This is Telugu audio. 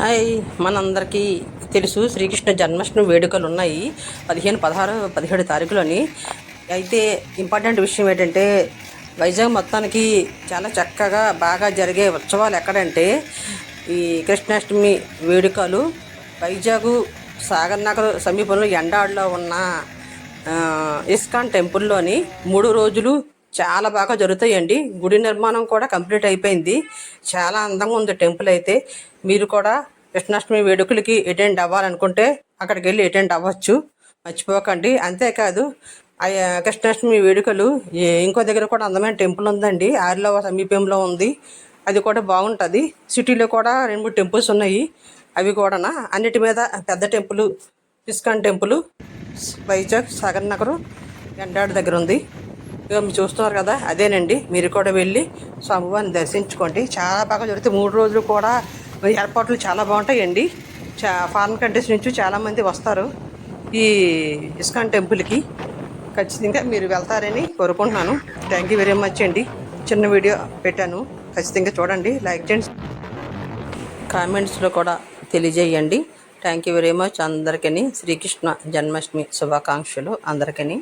హాయ్ మనందరికీ తెలుసు శ్రీకృష్ణ జన్మాష్టమి వేడుకలు ఉన్నాయి. పదిహేను పదహారు పదిహేడు తారీఖులోని. అయితే ఇంపార్టెంట్ విషయం ఏంటంటే వైజాగ్ మొత్తానికి చాలా చక్కగా బాగా జరిగే ఉత్సవాలు ఎక్కడంటే ఈ కృష్ణాష్టమి వేడుకలు వైజాగ్ సాగర్ నగర్ సమీపంలో ఎండాడులో ఉన్న ఇస్కాన్ టెంపుల్లోని మూడు రోజులు చాలా బాగా జరుగుతాయండి. గుడి నిర్మాణం కూడా కంప్లీట్ అయిపోయింది. చాలా అందంగా ఉంది టెంపుల్ అయితే. మీరు కూడా కృష్ణాష్టమి వేడుకలకి అటెండ్ అవ్వాలనుకుంటే అక్కడికి వెళ్ళి అటెండ్ అవ్వచ్చు. మర్చిపోకండి. అంతేకాదు ఆ కృష్ణాష్టమి వేడుకలు ఇంకో దగ్గర కూడా అందమైన టెంపుల్ ఉందండి. ఆరిలో సమీపంలో ఉంది. అది కూడా బాగుంటుంది. సిటీలో కూడా రెండు మూడు టెంపుల్స్ ఉన్నాయి. అవి కూడా అన్నిటి మీద పెద్ద temple ISKCON temple Vizag Sagar Nagar Endada దగ్గర ఉంది. ఇక మీరు చూస్తున్నారు కదా అదేనండి. మీరు కూడా వెళ్ళి స్వామివారిని దర్శించుకోండి. చాలా బాగా జరుగుతాయి. మూడు రోజులు కూడా ఏర్పాట్లు చాలా బాగుంటాయండి. చా ఫారిన్ కంట్రీస్ నుంచి చాలామంది వస్తారు ఈ ఇస్కాన్ టెంపుల్కి. ఖచ్చితంగా మీరు వెళ్తారని కోరుకుంటున్నాను. థ్యాంక్ యూ వెరీ మచ్ అండి. చిన్న వీడియో పెట్టాను. ఖచ్చితంగా చూడండి. లైక్ చేయండి. కామెంట్స్లో కూడా తెలియజేయండి. థ్యాంక్ యూ వెరీ మచ్ అందరికీ శ్రీకృష్ణ జన్మాష్టమి శుభాకాంక్షలు అందరికీ